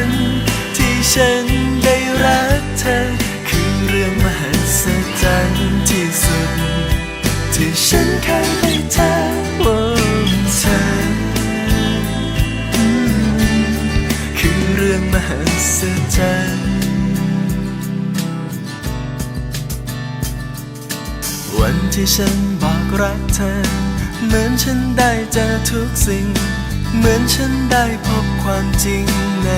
์ เธอ คือเรื่องมหัศจรรย์ที่สุด ที่ฉันเคยได้เจอโอ้เธอ คือเรื่องมหัศจรรย์วันที่ฉันบอกรักเธอ เหมือนฉันได้เจอทุกสิ่ง เหมือนฉันได้พบความจริงใน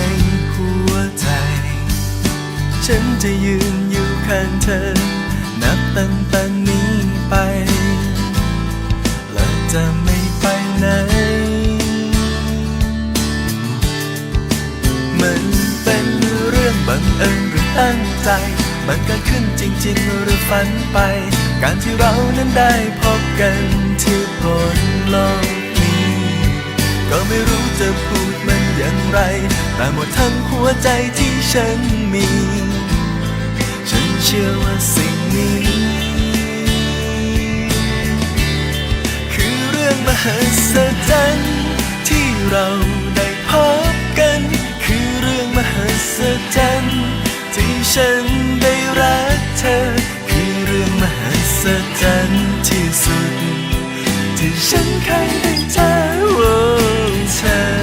ฉันจะยืนอยู่ข้างเธอ นับตั้งแต่นี้ไป และจะไม่ไปไหน มันเป็นเรื่องบังเอิญหรือตั้งใจ มันเกิดขึ้นจริง ๆ หรือฝันไป การที่เรานั้นได้พบกันที่บนโลกนี้ ก็ไม่รู้จะพูดมันอย่างไร แต่หมดทั้งหัวใจที่ฉันมี ชื่อว่าสิ่งนี้ คือเรื่องมหัศจรรย์ที่เราได้พบกัน คือเรื่องมหัศจรรย์ที่ฉันได้รักเธอ คือเรื่องมหัศจรรย์ที่สุด ที่ฉันเคยได้เจอโอ้เธอ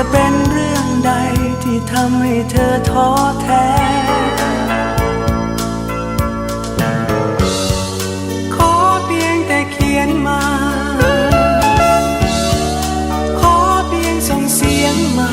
จะเป็นเรื่องใดที่ทำให้เธอท้อแท้ ขอเพียงแต่เขียนมา ขอเพียงส่งเสียงมา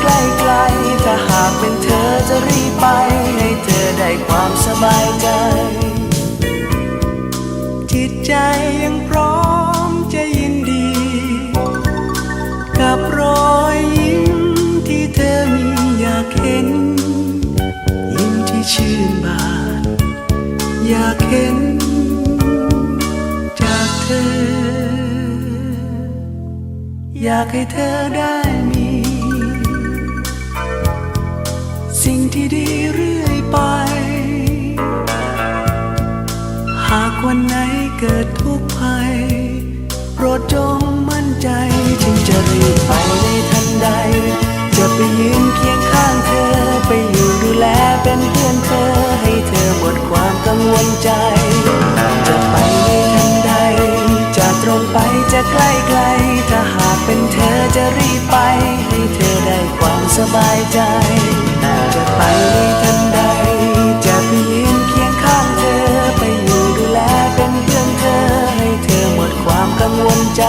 ใกล้ไกลถ้าหากเป็นเธอจะรีบไป ให้เธอได้ความสบายใจ จิตใจยังพร้อมจะยินดี กับรอยยิ้มที่เธอมีอยากเห็น ยิ้มที่ชื่นบาน อยากเห็นจากเธอ อยากให้เธอได้มี สิ่งที่ดีเรื่อยไป หากวันไหนเกิดทุกข์ภัย โปรดจงมั่นใจจึงจะรีบไปในทันใด จะไปยืนเคียงข้างเธอ ไปอยู่ดูแลเป็นเพื่อนเธอ ให้เธอหมดความกังวลใจ จะไปในทันใด จะตรงไปจะใกล้ไกล ถ้าหากเป็นเธอจะรีบไป ให้เธอได้ความสบายใจ จะไปในทันใด จะไปยืนเคียงข้างเธอ ไปอยู่ดูแลเป็นเพื่อนเธอ ให้เธอหมดความกังวลใจ